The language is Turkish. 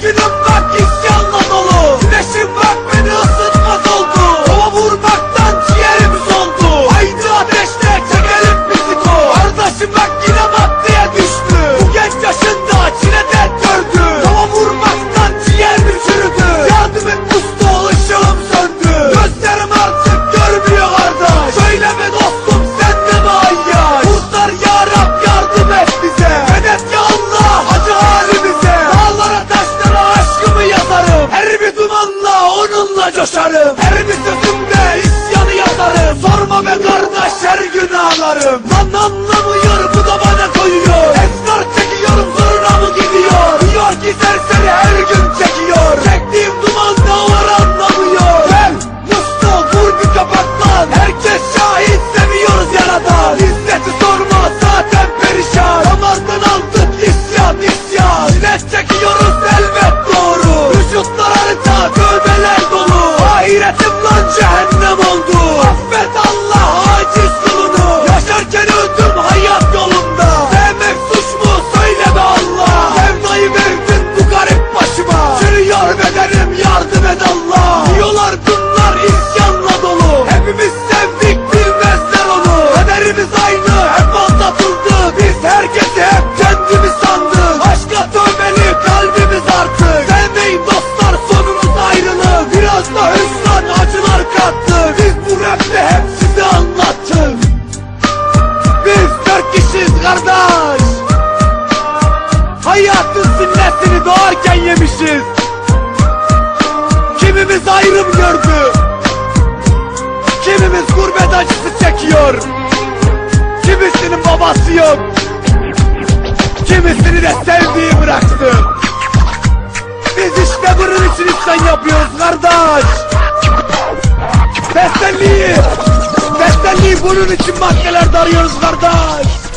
Break up! Tövbe kardeşer günahlarım. Lan anlamıyor. Suremli hep size anlattım Biz dört kişiyiz kardeş. Hayatın sinnesini doğarken yemişiz. Kimimiz ayrım gördü. Kimimiz gurbet acısı çekiyor. Kimisinin babası yok. Kimisini de sevdiği bıraktı. Biz işte bunun için işten yapıyoruz kardeş. Beddenliği! Beddenliği bunun için maddeler darıyoruz kardeş!